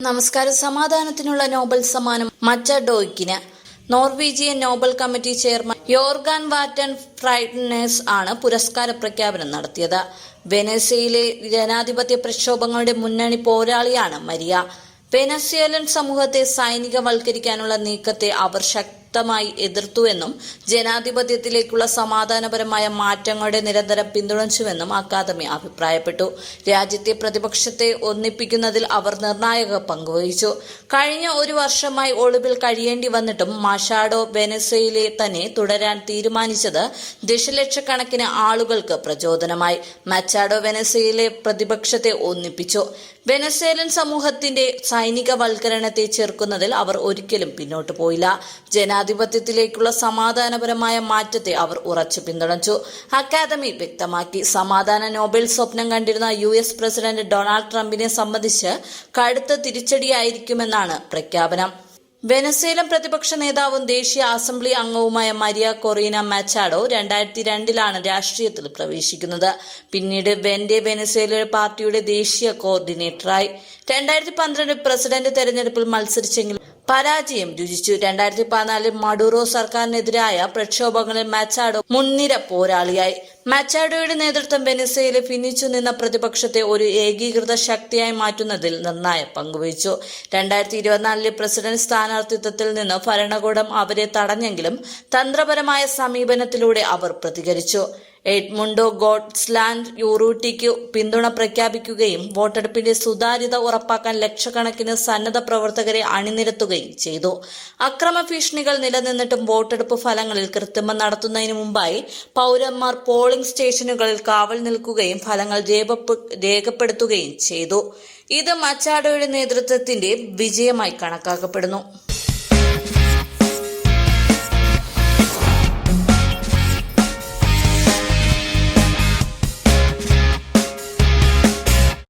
നമസ്കാരം. സമാധാനത്തിനുള്ള നോബൽ സമ്മാനം മച്ചഡോയ്ക്കിന് Norwegian Nobel committee chairman Jorgen Watne Frydnes ആണ് പുരസ്കാര പ്രഖ്യാപനം നടത്തിയത്. വെനസ്വയിലെ ജനാധിപത്യ പ്രക്ഷോഭങ്ങളുടെ മുന്നണി പോരാളിയാണ് മരിയ. വെനസ്വേലൻ സമൂഹത്തെ സൈനികവൽക്കരിക്കാനുള്ള നീക്കത്തെ അവർ ശക്തമായി എതിർത്തുവെന്നും ജനാധിപത്യത്തിലേക്കുള്ള സമാധാനപരമായ മാറ്റങ്ങളുടെ നിരന്തരം പിന്തുണച്ചുവെന്നും അക്കാദമി അഭിപ്രായപ്പെട്ടു. രാജ്യത്തെ പ്രതിപക്ഷത്തെ ഒന്നിപ്പിക്കുന്നതിൽ അവർ നിർണായക പങ്കുവഹിച്ചു കഴിഞ്ഞ ഒരു വർഷമായി ഒളിവിൽ കഴിയേണ്ടി വന്നിട്ടും മഷാഡോ വെനസ്വയിലെ തന്നെ തുടരാൻ തീരുമാനിച്ചത് ദശലക്ഷക്കണക്കിന് ആളുകൾക്ക് പ്രചോദനമായി. മച്ചാഡോ വെനസ്വയിലെ പ്രതിപക്ഷത്തെ ഒന്നിപ്പിച്ചു. വെനസ്വേലൻ സമൂഹത്തിന്റെ സൈനികവൽക്കരണത്തെ ചെറുക്കുന്നതിൽ അവർ ഒരിക്കലും പിന്നോട്ട് പോയില്ല. ജനാധിപത്യത്തിലേക്കുള്ള സമാധാനപരമായ മാറ്റത്തെ അവർ ഉറച്ചു പിന്തുണച്ചു. അക്കാദമി വ്യക്തമാക്കി. സമാധാന നോബൽ സ്വപ്നം കണ്ടിരുന്ന യു എസ് പ്രസിഡന്റ് ഡൊണാൾഡ് ട്രംപിനെ സംബന്ധിച്ച് കടുത്ത തിരിച്ചടിയായിരിക്കുമെന്നാണ് പ്രഖ്യാപനം. വെനസ്വേലൻ പ്രതിപക്ഷ നേതാവും ദേശീയ അസംബ്ലി അംഗവുമായ മരിയ കൊറീന മാച്ചാഡോ രണ്ടായിരത്തി രണ്ടിലാണ് രാഷ്ട്രീയത്തിൽ പ്രവേശിക്കുന്നത്. പിന്നീട് വെന്റെ വെനസ്വേല പാർട്ടിയുടെ ദേശീയ കോർഡിനേറ്ററായി. രണ്ടായിരത്തി പന്ത്രണ്ട് പ്രസിഡന്റ് തെരഞ്ഞെടുപ്പിൽ മത്സരിച്ചെങ്കിലും പരാജയം രുചിച്ചു. രണ്ടായിരത്തി പതിനാലിൽ മഡൂറോ സർക്കാരിനെതിരായ പ്രക്ഷോഭങ്ങളിൽ മാച്ചാഡോ മുൻനിര പോരാളിയായി. മാച്ചാഡോയുടെ നേതൃത്വം വെനിസയിലെ ഭിന്നിച്ചു നിന്ന പ്രതിപക്ഷത്തെ ഒരു ഏകീകൃത ശക്തിയായി മാറ്റുന്നതിൽ നിർണായ പങ്കുവഹിച്ചു. രണ്ടായിരത്തി ഇരുപത്തിനാലിലെ പ്രസിഡന്റ് സ്ഥാനാർത്ഥിത്വത്തിൽ നിന്ന് ഭരണകൂടം അവരെ തടഞ്ഞെങ്കിലും തന്ത്രപരമായ സമീപനത്തിലൂടെ അവർ പ്രതികരിച്ചു. എഡ്മുണ്ടോ ഗോഡ്സ്ലാൻഡ് യൂറൂട്ടിക്ക് പിന്തുണ പ്രഖ്യാപിക്കുകയും വോട്ടെടുപ്പിന്റെ സുതാര്യത ഉറപ്പാക്കാൻ ലക്ഷക്കണക്കിന് സന്നദ്ധ പ്രവർത്തകരെ അണിനിരത്തുകയും ചെയ്തു. അക്രമ ഭീഷണികൾ നിലനിന്നിട്ടും വോട്ടെടുപ്പ് ഫലങ്ങളിൽ കൃത്രിമം നടത്തുന്നതിന് മുമ്പായി പൗരന്മാർ പോളിംഗ് സ്റ്റേഷനുകളിൽ കാവൽ നിൽക്കുകയും ഫലങ്ങൾ രേഖപ്പെ- രേഖപ്പെടുത്തുകയും ചെയ്തു. ഇത് മച്ചാഡോയുടെ നേതൃത്വത്തിന്റെ വിജയമായി കണക്കാക്കപ്പെടുന്നു.